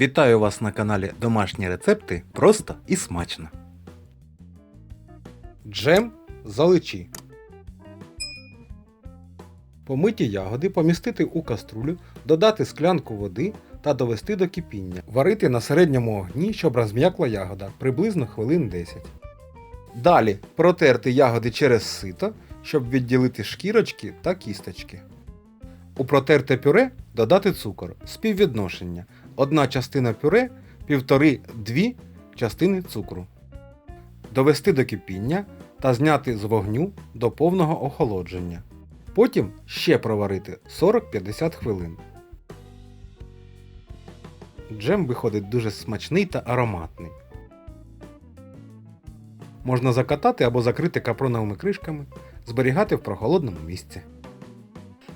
Вітаю вас на каналі Домашні рецепти просто і смачно. Джем з аличі. Помиті ягоди помістити у каструлю, додати склянку води та довести до кипіння. Варити на середньому огні, щоб розм'якла ягода приблизно хвилин 10. Далі протерти ягоди через сито, щоб відділити шкірочки та кісточки. У протерте пюре додати цукор. Співвідношення. Одна частина пюре, півтори-дві частини цукру. Довести до кипіння та зняти з вогню до повного охолодження. Потім ще проварити 40-50 хвилин. Джем виходить дуже смачний та ароматний. Можна закатати або закрити капроновими кришками, зберігати в прохолодному місці.